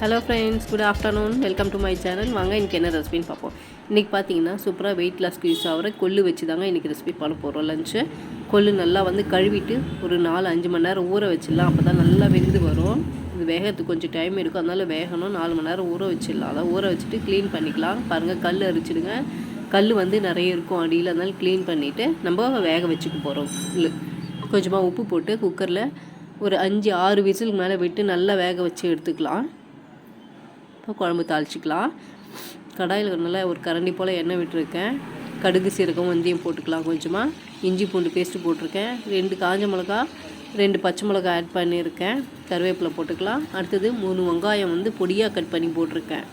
Hello friends good afternoon welcome to my channel வாங்க இன்றைக்கி என்ன ரெசிபின்னு பார்ப்போம். இன்றைக்கி பார்த்தீங்கன்னா சூப்பராக வெயிட் லாஸ் யூஸ் ஆகிற கொள்ளு வச்சு தாங்க இன்றைக்கி ரெசிபி பண்ண போகிறோம் லஞ்சு கொள்ளு நல்லா வந்து கழுவிட்டு ஒரு நாலு அஞ்சு மணி நேரம் ஊற வச்சிடலாம். அப்போ தான் நல்லா வெந்து வரும். இது வேகத்துக்கு கொஞ்சம் டைம் இருக்கும். அதனால வேகணும். நாலு மணி நேரம் ஊற வச்சிடலாம். அதை ஊற வச்சுட்டு க்ளீன் பண்ணிக்கலாம். பாருங்கள் கல் அரிச்சிடுங்க. கல் வந்து நிறைய இருக்கும் அடியில். அதனால க்ளீன் பண்ணிவிட்டு நம்ம வேக வச்சுக்க போகிறோம் கொஞ்சமாக உப்பு போட்டு குக்கரில் ஒரு அஞ்சு ஆறு விசிலுக்கு மேலே விட்டு நல்லா வேக வச்சு எடுத்துக்கலாம். இப்போ குழம்பு தாளிச்சிக்கலாம். கடாயில் நல்லா ஒரு கரண்டி போல் எண்ணெய் விட்டுருக்கேன். கடுகு சீரகம் வெந்தயம் போட்டுக்கலாம் கொஞ்சமாக இஞ்சி பூண்டு பேஸ்ட்டு போட்டிருக்கேன். ரெண்டு காஞ்ச மிளகா ரெண்டு பச்சை மிளகா ஆட் பண்ணியிருக்கேன். கருவேப்பிலை போட்டுக்கலாம். அடுத்தது மூணு வெங்காயம் வந்து பொடியாக கட் பண்ணி போட்டிருக்கேன்.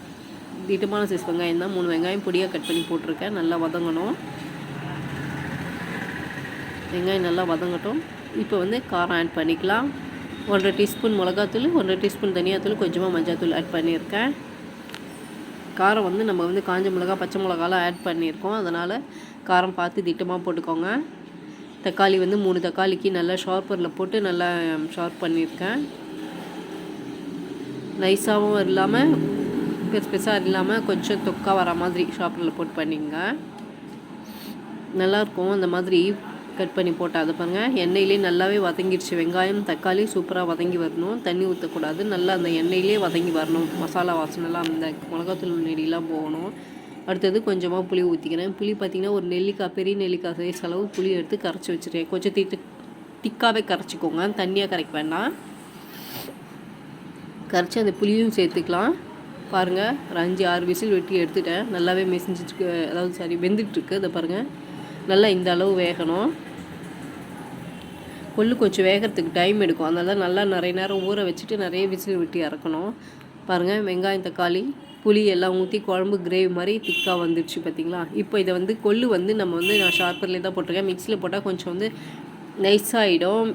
திட்டமான சைஸ் வெங்காயம் தான். மூணு வெங்காயம் பொடியாக கட் பண்ணி போட்டிருக்கேன். நல்லா வதங்கணும். வெங்காயம் நல்லா வதங்கட்டும். இப்போ வந்து காரம் ஆட் பண்ணிக்கலாம். ஒன்றரை டீஸ்பூன் மிளகாத்தூள் ஒன்றரை டீஸ்பூன் தனியாத்தூள் கொஞ்சமாக மஞ்சாத்தூள் ஆட் பண்ணியிருக்கேன். காரம் வந்து நம்ம வந்து காஞ்ச மிளகா பச்சை மிளகாலாம் ஆட் பண்ணியிருக்கோம். அதனால் காரம் பார்த்து திட்டமாக போட்டுக்கோங்க. தக்காளி வந்து மூணு தக்காளிக்கு நல்லா ஷார்ப்பரில் போட்டு நல்லா ஷார்ப் பண்ணியிருக்கேன். நைஸாகவும் இல்லாமல் பெருசு பெருசாக இல்லாமல் கொஞ்சம் தொக்கா வர மாதிரி ஷார்ப்பரில் போட்டு பண்ணிங்க நல்லாயிருக்கும் அந்த மாதிரி கட் பண்ணி போட்டால் அதை பாருங்கள் எண்ணெயிலே நல்லாவே வதங்கிடுச்சு வெங்காயம் தக்காளி சூப்பராக வதங்கி வரணும். தண்ணி ஊற்றக்கூடாது நல்லா அந்த எண்ணெயிலே வதங்கி வரணும். மசாலா வாசனைலாம் அந்த மிளகாத்தூள் நெடிலாம் போகணும். அடுத்தது கொஞ்சமாக புளி ஊற்றிக்கிறேன் புளி பார்த்திங்கன்னா ஒரு நெல்லிக்காய் பெரிய நெல்லிக்காய் சைஸ் அளவு புளி எடுத்து கரைச்சி வச்சுருக்கேன். கொஞ்சம் திட்டு திக்காகவே கரைச்சிக்கோங்க. தண்ணியாக கரைக்க வேண்டாம். கரைச்சி அந்த புளியும் சேர்த்துக்கலாம். பாருங்கள் ஒரு அஞ்சு ஆறு விசில் வெட்டி எடுத்துட்டேன். நல்லாவே மெசிஞ்சிட்டு அதாவது சாரி வெந்துட்டுருக்கு அதை பாருங்கள் நல்லா இந்த அளவு வேகணும். கொள்ளு கொஞ்சம் வேகிறதுக்கு டைம் எடுக்கும். அதனால நல்லா நிறைய நேரம் ஊற வச்சுட்டு நிறைய விசில் விட்டு இறக்கணும். பாருங்கள் வெங்காயம் தக்காளி புளி எல்லாம் ஊற்றி குழம்பு கிரேவி மாதிரி திக்காக வந்துடுச்சு பார்த்தீங்களா இப்போ இதை வந்து கொள்ளு வந்து நம்ம வந்து நான் ஷார்ப்பர்லேயே தான் போட்டிருக்கேன். மிக்சியில் போட்டால் கொஞ்சம் வந்து நைஸாகிடும்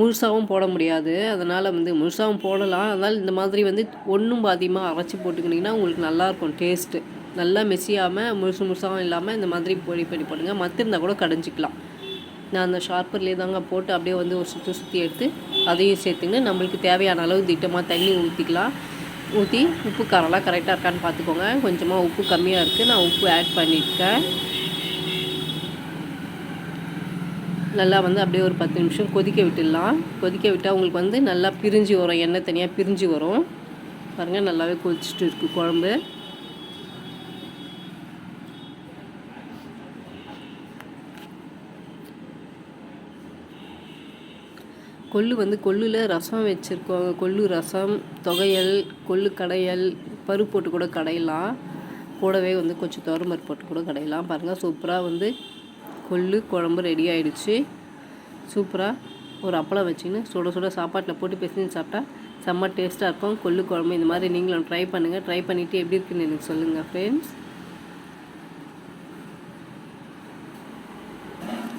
முழுசாகவும் போட முடியாது. அதனால் வந்து முழுசாகவும் போடலாம். அதனால் இந்த மாதிரி வந்து ஒன்றும் பாதியமாக அரைச்சி போட்டுக்கிட்டிங்கன்னா உங்களுக்கு நல்லாயிருக்கும் டேஸ்ட்டு நல்லா மெஸ்ஸியாமல் முழுசு முழுசாகவும் இல்லாமல் இந்த மாதிரி பொடி பண்ணி போடுங்க. மற்ற இருந்தால் கூட கடைஞ்சிக்கலாம். நான் அந்த ஷார்ப்பர்லேயே தாங்க போட்டு அப்படியே வந்து ஒரு சுற்றி சுற்றி எடுத்து அதையும் சேர்த்துங்க. நம்மளுக்கு தேவையான அளவு திட்டமாக தண்ணி ஊற்றிக்கலாம் ஊற்றி உப்பு காரம்லாம் கரெக்டாக இருக்கான்னு பார்த்துக்கோங்க. கொஞ்சமாக உப்பு கம்மியாக இருக்குது நான் உப்பு ஆட் பண்ணியிருக்கேன் நல்லா வந்து அப்படியே ஒரு பத்து நிமிஷம் கொதிக்க விட்டுடலாம். கொதிக்க விட்டால் உங்களுக்கு வந்து நல்லா பிரிஞ்சு வரும். எண்ணெய் தனியாக பிரிஞ்சு வரும். பாருங்கள் நல்லாவே கொதிச்சுட்டு இருக்குது குழம்பு. கொள்ளு வந்து கொள்ளில் ரசம் வச்சுருக்கோங்க கொள்ளு ரசம் தொகையல் கொள்ளு கடையல் பருப்பு போட்டு கூட கடையலாம். கூடவே வந்து கொஞ்சம் துவரம்பருப்பு போட்டு கூட கடையலாம். பாருங்கள் சூப்பராக வந்து கொள்ளு குழம்பு ரெடி ஆகிடுச்சு சூப்பராக ஒரு அப்பளம் வச்சுன்னு சுட சுட சாப்பாட்டில் போட்டு பிசைஞ்சு சாப்பிட்டா செம்ம டேஸ்ட்டாக இருக்கும். கொள்ளு குழம்பு இந்த மாதிரி நீங்களும் ட்ரை பண்ணுங்கள் ட்ரை பண்ணிவிட்டு எப்படி இருக்குன்னு எனக்கு சொல்லுங்கள் ஃப்ரெண்ட்ஸ்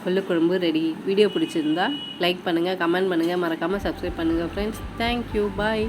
கொள்ளுக்குழம்பு ரெடி வீடியோ பிடிச்சிருந்தா லைக் பண்ணுங்கள் கமெண்ட் பண்ணுங்கள் மறக்காமல் சப்ஸ்கிரைப் பண்ணுங்கள் ஃப்ரெண்ட்ஸ் தேங்க்யூ பாய்